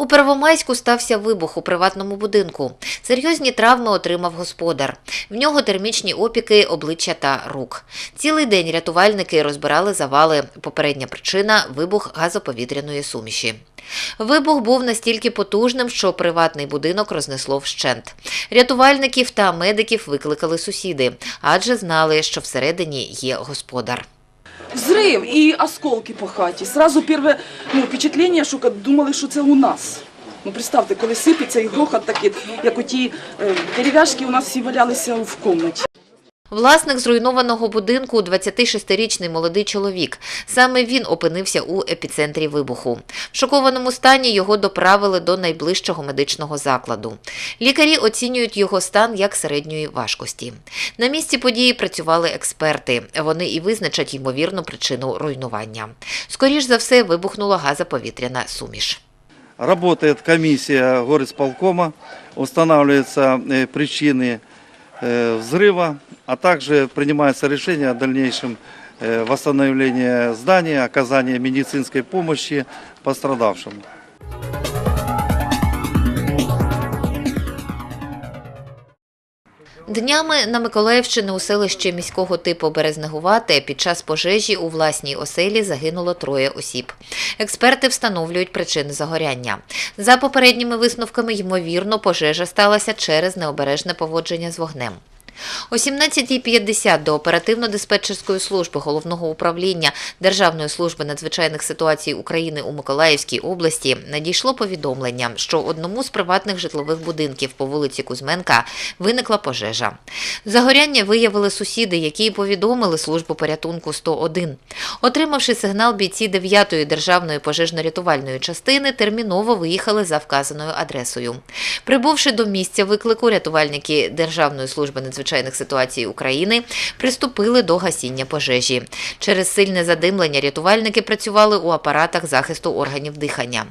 У Первомайську стався вибух у приватному будинку. Серйозні травми отримав господар. В нього термічні опіки обличчя та рук. Цілий день рятувальники розбирали завали. Попередня причина вибух газоповітряної суміші. Вибух був настільки потужним, що приватний будинок рознесло вщент. Рятувальників та медиків викликали сусіди, адже знали, що всередині є господар. Взрив і осколки по хаті. Сразу перше ну, впечатлення, що думали, що це у нас. Ну, представте, коли сипеться і грохот такий, як оті е, дерев'яшки у нас всі валялися в кімнаті. Власник зруйнованого будинку – 26-річний молодий чоловік. Саме він опинився у епіцентрі вибуху. В шокованому стані його доправили до найближчого медичного закладу. Лікарі оцінюють його стан як середньої важкості. На місці події працювали експерти. Вони і визначать ймовірну причину руйнування. Скоріш за все, вибухнула газоповітряна суміш. Работает комиссия горисполкома, устанавливаются э, причины э, взрыва, а также принимается решение о дальнейшем э, восстановлении здания, оказания медицинской помощи пострадавшим. Днями на Миколаївщини у селищі міського типу Березнегувате під час пожежі у власній оселі загинуло троє осіб. Експерти встановлюють причини загоряння. За попередніми висновками, ймовірно, пожежа сталася через необережне поводження з вогнем. О 17.50 до оперативно-диспетчерської служби головного управління Державної служби надзвичайних ситуацій України у Миколаївській області надійшло повідомлення, що одному з приватних житлових будинків по вулиці Кузьменка виникла пожежа. Загоряння виявили сусіди, які повідомили службу порятунку 101. Отримавши сигнал, бійці 9-ї державної пожежно-рятувальної частини терміново виїхали за вказаною адресою. Прибувши до місця виклику, рятувальники Державної служби надзвичайних ситуацій України приступили до гасіння пожежі. Через сильне задимлення рятувальники працювали у апаратах захисту органів дихання.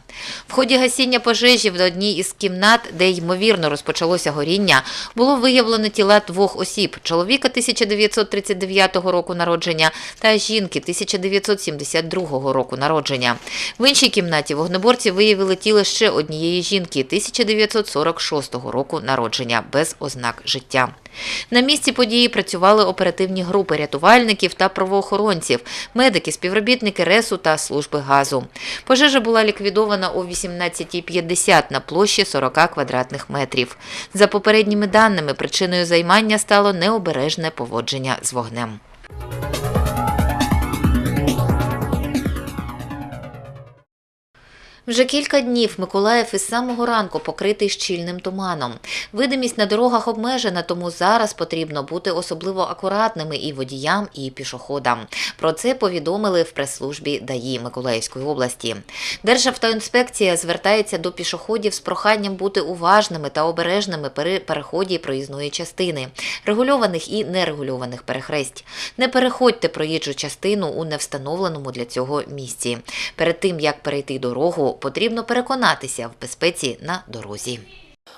В ході гасіння пожежі в одній із кімнат, де ймовірно розпочалося горіння, було виявлено тіла двох осіб: чоловіка 1939 року народження та жінки 1972 року народження. В іншій кімнаті вогнеборці виявили тіло ще однієї жінки 1946 року народження без ознак життя. На місці події працювали оперативні групи рятувальників та правоохоронців, медики, співробітники РЕСу та служби газу. Пожежа була ліквідована о 18.50 на площі 40 квадратних метрів. За попередніми даними, причиною займання стало необережне поводження з вогнем. Вже кілька днів Миколаїв із самого ранку покритий щільним туманом. Видимість на дорогах обмежена, тому зараз потрібно бути особливо акуратними і водіям, і пішоходам. Про це повідомили в прес-службі ДАІ Миколаївської області. Державтоінспекція звертається до пішоходів з проханням бути уважними та обережними при переході проїзної частини, регульованих і нерегульованих перехресть. Не переходьте проїжджу частину у невстановленому для цього місці. Перед тим як перейти дорогу, потрібно переконатися в безпеці на дорозі.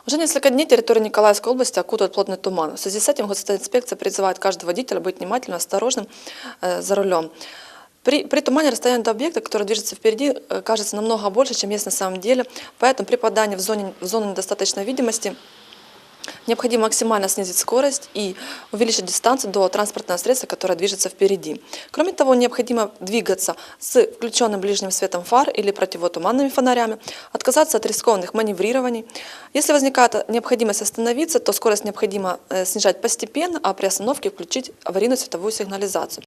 Уже несколько дней территорию Николаевской области окутывает плотный туман. В связи с этим госинспекция призывает каждого водителя быть внимательным, осторожным э, за рулем. При, при тумане расстояние до объекта, который движется впереди, э, кажется намного больше, чем есть на самом деле. Поэтому при попадании в, зоне, в зону недостаточной видимости необходимо максимально снизить скорость и увеличить дистанцию до транспортного средства, которое движется впереди. Кроме того, необходимо двигаться с включенным ближним светом фар или противотуманными фонарями, отказаться от рискованных маневрирований. Если возникает необходимость остановиться, то скорость необходимо э, снижать постепенно, а при остановке включить аварийную световую сигнализацию.